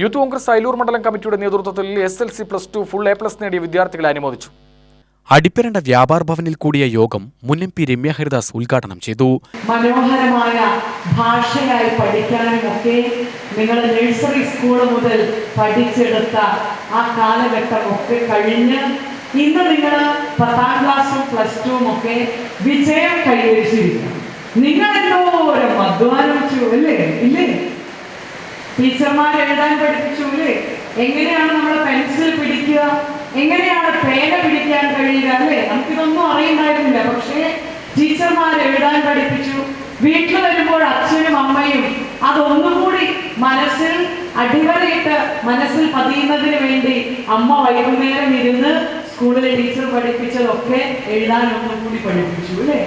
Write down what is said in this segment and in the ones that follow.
Youth Congress Ayalur മണ്ഡലം കമ്മിറ്റിയുടെ നേതൃത്വത്തിൽ S L C plus two full A plus നേടിയ വിദ്യാർത്ഥികളെ അനുമോദിച്ചു. അടിപ്പരണ്ട വ്യാപാർ ഭവനിൽ കൂടിയ യോഗം മുൻ എം പി രമ്യ ഹരിദാസ് ഉദ്ഘാടനം ചെയ്തു. മനോഹരമായ ഭാഷയായി പഠിക്കാനുമൊക്കെ നിങ്ങൾ നഴ്സറി സ്കൂൾ മുതൽ പഠിച്ചെടുത്ത ആ കാലഘട്ടമൊക്കെ കഴിഞ്ഞ് ഇന്ന് നിങ്ങൾ പത്താം ക്ലാസ്സും പ്ലസ് ടുവും ഒക്കെ വിജയം കൈവരിച്ചിരിക്കുന്നു. നിങ്ങൾ എന്തോരം അധ്വാനിച്ചു അല്ലേ? ഇല്ലേ? ടീച്ചർമാർ എഴുതാൻ പഠിപ്പിച്ചു അല്ലേ എങ്ങനെയാണ് നമ്മൾ പെൻസിൽ പിടിക്കുക? എങ്ങനെയാണ് പേന പിടിക്കാൻ കഴിയുക അല്ലേ? നമുക്കിതൊന്നും അറിയുണ്ടായിരുന്നില്ല. പക്ഷേ ടീച്ചർമാർ എഴുതാൻ പഠിപ്പിച്ചു. വീട്ടിൽ വരുമ്പോൾ അച്ഛനും അമ്മയും അതൊന്നും കൂടി മനസ്സിൽ അടിവരയിട്ട് മനസ്സിൽ പതിയുന്നതിന് വേണ്ടി അമ്മ വൈകുന്നേരം ഇരുന്ന് സ്കൂളിലെ ടീച്ചർ പഠിപ്പിച്ചതൊക്കെ എഴുതാൻ ഒന്നും കൂടി പഠിപ്പിച്ചു അല്ലേ?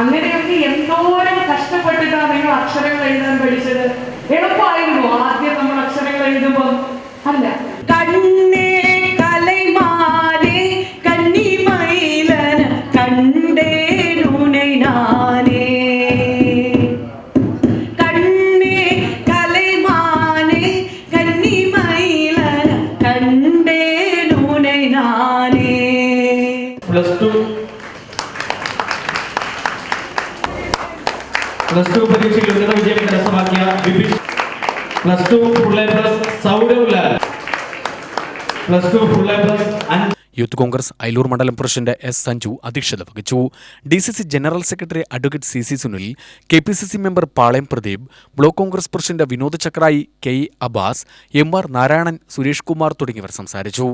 അങ്ങനെയൊക്കെ എന്തോരം കഷ്ടപ്പെട്ടിട്ടാണ് നിങ്ങൾ അക്ഷരങ്ങൾ എഴുതാൻ പഠിച്ചത്? എളുപ്പമായിരുന്നു ആദ്യം നമ്മൾ അക്ഷരങ്ങൾ എഴുതുമ്പോൾ അല്ല. കണ്ണേ കലൈമാലേ കണ്ണി മൈലന കണ്ടേ പ്ലസ് ടു. പ്ലസ് ടു പരീക്ഷയിൽ ഉന്നത വിജയം കരസ്ഥമാക്കിയ Vipin plus two full A plus Sauravlal plus two full A plus അഞ്ച് യൂത്ത് കോൺഗ്രസ് അയലൂർ മണ്ഡലം പ്രസിഡന്റ് എസ് സഞ്ജു അധ്യക്ഷത വഹിച്ചു. D C C general secretary advocate C C Sunil K P C C member Palayam Pradeep block Congress president Vinod Chakrayi K Abbas M R Narayanan Suresh Kumar തുടങ്ങിയവർ സംസാരിച്ചു.